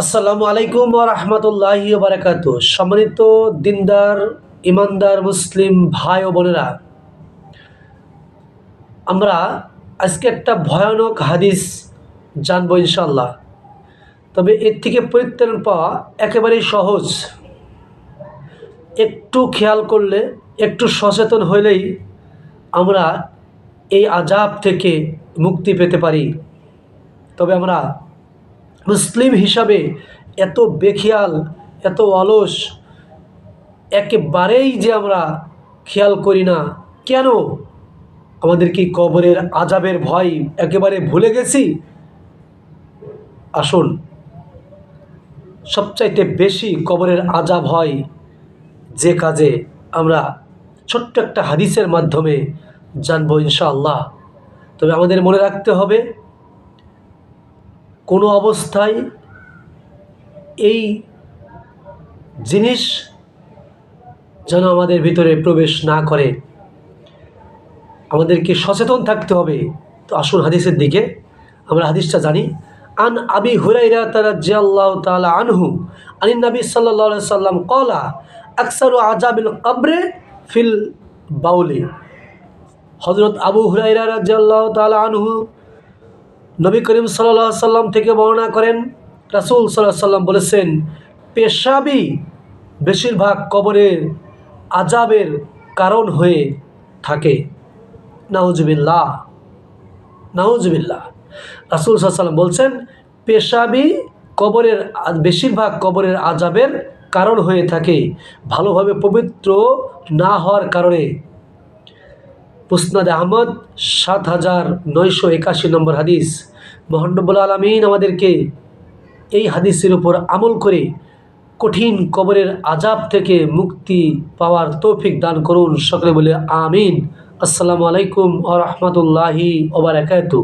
আসসালামু আলাইকুম রহমতুল্লাহি বারাকাতু সম্মানিত দিনদার, ইমানদার মুসলিম ভাই ও বোনেরা, আমরা আজকে একটা ভয়ানক হাদিস জানব ইনশাল্লাহ তবে এর থেকে পরিত্রাণ পাওয়া একেবারেই সহজ। একটু খেয়াল করলে, একটু সচেতন হলেই আমরা এই আজাব থেকে মুক্তি পেতে পারি। তবে আমরা মুসলিম হিসাবে এত বেখেয়াল, এত অলস, একেবারেই যে আমরা খেয়াল করি না। কেন? আমাদের কি কবরের আজাবের ভয় একেবারে ভুলে গেছি? আসুন, সবচাইতে বেশি কবরের আজাব হয় যে কাজে আমরা ছোট্ট একটা হাদিসের মাধ্যমে জানব ইনশাআল্লাহ। তবে আমাদের মনে রাখতে হবে কোনো অবস্থায় এই জিনিস যেন আমাদের ভিতরে প্রবেশ না করে। আমাদেরকে সচেতন থাকতে হবে। তো আসুন হাদিসের দিকে। আমরা হাদিসটা জানি, আন আবি হুরাইরা তারা জিয়াল্লাহ তালা আনহু আনিন নবী সাল্লাহ সাল্লাম কলা আকসারু আজাবিল কবরে ফিল বাউলি। হজরত আবু হুরাইরা রাজিয়াল্লাহ তালা আনহু নবী করিম সাল্লাহ সাল্লাম থেকে বর্ণনা করেন, রাসুল সাল্লাহ সাল্লাম বলেছেন, পেশাবি বেশিরভাগ কবরের আজাবের কারণ হয়ে থাকে। নাউজবিল্লাহ নাউজবিল্লাহ। রাসুল সাল্লাম বলছেন, পেশাবি কবরের বেশিরভাগ কবরের আজাবের কারণ হয়ে থাকে। ভালোভাবে পবিত্র না হওয়ার কারণে। মুসনাদ আহমদ, সাত হাজার নয়শো একাশি নম্বর হাদিস। মোহাম্মবুল আলমিন আমাদেরকে এই হাদিসের উপর আমল করে কঠিন কবরের আজাব থেকে মুক্তি পাওয়ার তৌফিক দান করুন। সকলে বলে আমিন। আসসালামু আলাইকুম আ রহমতুল্লাহি ওবরাকাতু